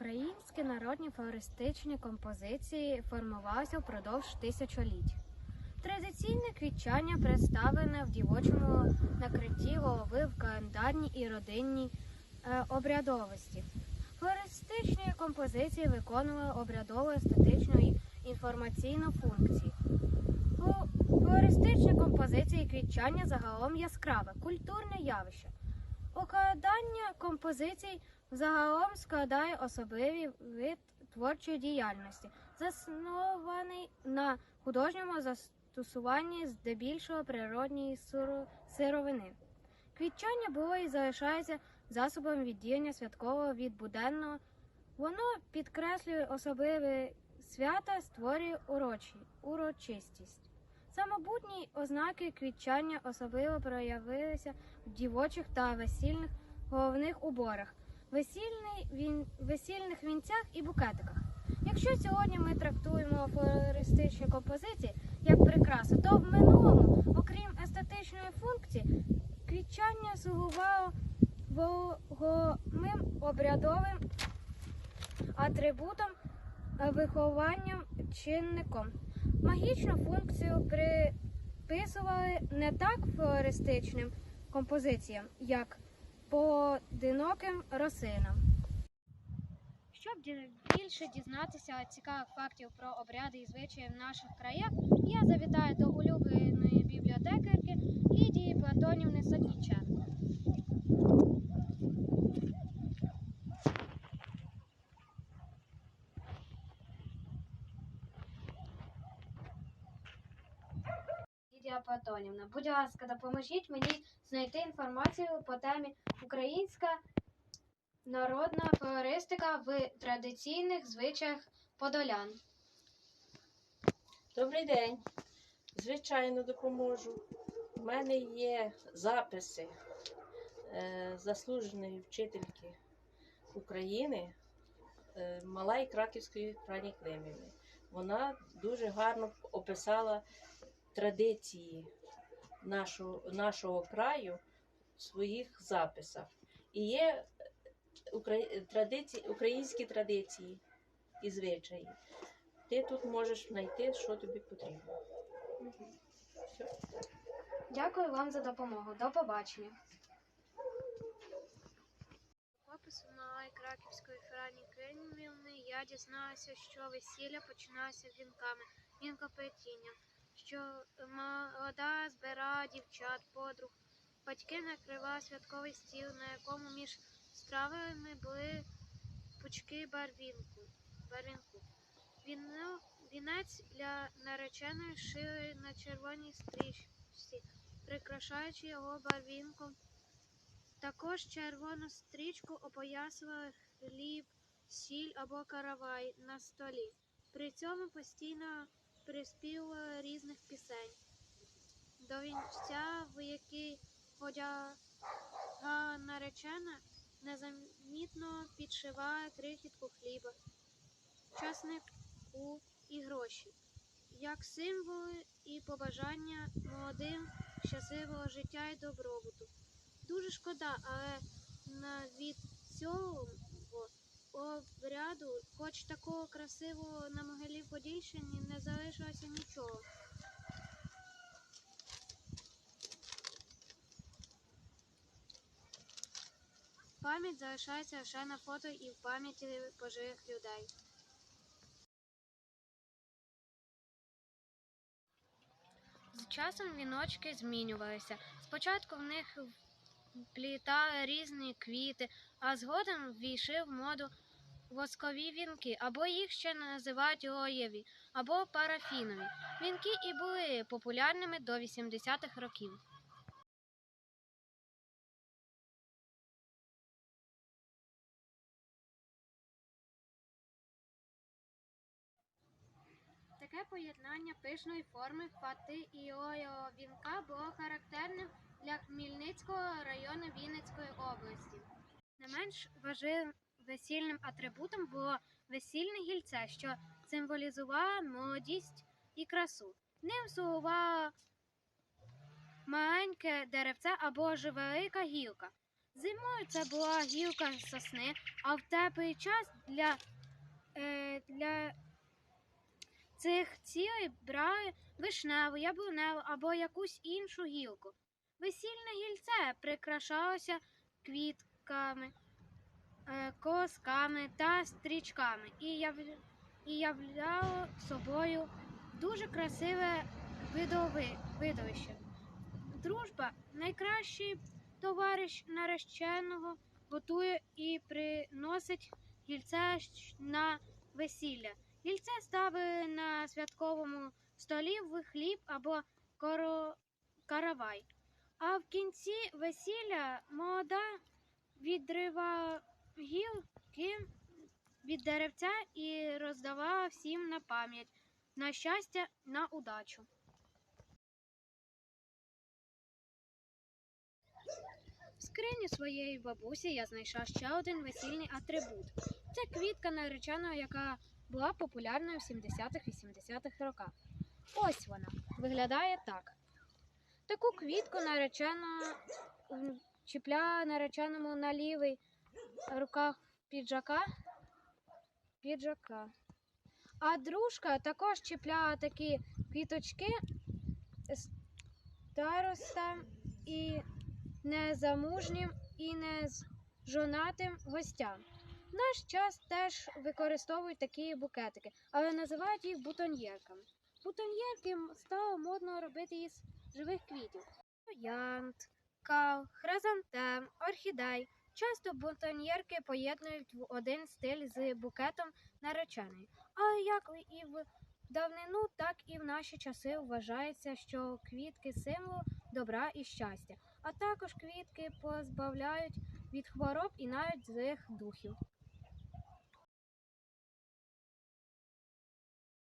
Українські народні флористичні композиції формувалися впродовж тисячоліть. Традиційне квітчання представлене в дівочому накритті голови в календарній і родинній е, обрядовості. Флористичні композиції виконували обрядову естетичну і інформаційну функції. Флористичні композиції квітчання загалом яскраве, культурне явище. Укладання композицій загалом складає особливий вид творчої діяльності, заснований на художньому застосуванні здебільшого природньої сировини. Квітчання було і залишається засобом відділення святкового від буденного. Воно підкреслює особливе свята, створює урочі, урочистість. Самобутні ознаки квітчання особливо проявилися в дівочих та весільних головних уборах, весільних вінцях і букетиках. Якщо сьогодні ми трактуємо флористичні композиції як прикраси, то в минулому, окрім естетичної функції, квітчання слугувало вагомим обрядовим атрибутом, вихованням чинником. Магічну функцію приписували не так флористичним композиціям, як поодиноким рослинам. Щоб більше дізнатися цікавих фактів про обряди і звичаї в наших краях, я завітаю до улюбленої бібліотекарки Лідії Платонівни Садніченко. Платонівна, будь ласка, допоможіть мені знайти інформацію по темі Українська народна флористика в традиційних звичаях подолян. Добрий день. Звичайно, допоможу. У мене є записи е, заслуженої вчительки України е, Малай Краківської Франі. Вона дуже гарно описала традиції нашого, нашого краю в своїх записах. І є укра- традиції, українські традиції і звичаї. Ти тут можеш знайти, що тобі потрібно. Все. Дякую вам за допомогу. До побачення. Опису малої краківської Франі Кремівни я дізналася, що весілля починалося вінками, вінкоплетінням, що молода збирала дівчат, подруг. Батьки накривали святковий стіл, на якому між стравами були пучки барвінку. барвінку. Віно, вінець для нареченої шили на червоній стрічці, прикрашаючи його барвінком. Також червону стрічку опоясували хліб, сіль або каравай на столі. При цьому постійно приспівували різних пісень. До вінця, в який одягала наречена, незамітно підшивали крихітку хліба, часнику і гроші, як символи і побажання молодим щасливого життя і добробуту. Дуже шкода, але на від цього обряду, хоч такого красивого на могилі Подільщині, не залишилося нічого. Пам'ять залишається лише на фото і в пам'яті пожилих людей. З часом віночки змінювалися. Спочатку в них плітали різні квіти, а згодом ввійшли в моду воскові вінки, або їх ще називають лоєві, або парафінові. Вінки і були популярними до 80-х років. Таке поєднання пишної форми фати і ойого вінка було характерним для Хмельницького району Вінницької області. Не менш важливим весільним атрибутом було весільне гільце, що символізувало молодість і красу. Ним слугувало маленьке деревце або ж велика гілка. Зимою це була гілка сосни, а в теплий час для, е, для цих цілей брали вишневу, яблуневу або якусь іншу гілку. Весільне гільце прикрашалося квітками, колосками та стрічками і, яв- являло собою дуже красиве видови, видовище. Дружба найкращий товариш нареченого готує і приносить гільце на весілля. Гільце ставили на святковому столі в хліб або коро... каравай. А в кінці весілля молода відривала від деревця і роздавала всім на пам'ять, на щастя, на удачу. В скрині своєї бабусі я знайшла ще один весільний атрибут. Це квітка нареченого, яка була популярною в 70-х-80-х роках. Ось вона виглядає так. Таку квітку наречена чіпляє нареченому на лівий руках піджака. Піджака. А дружка також чіпляє такі квіточки старостам і незамужнім і нежонатим гостям. В наш час теж використовують такі букетики, але називають їх бутоньєрками. Бутоньєрки стало модно робити із живих квітів. Троянд, кал, хризантем, орхідей. Часто бутоньєрки поєднують в один стиль з букетом нареченої. Але як і в давнину, так і в наші часи вважається, що квітки символ добра і щастя, а також квітки позбавляють від хвороб і навіть злих духів.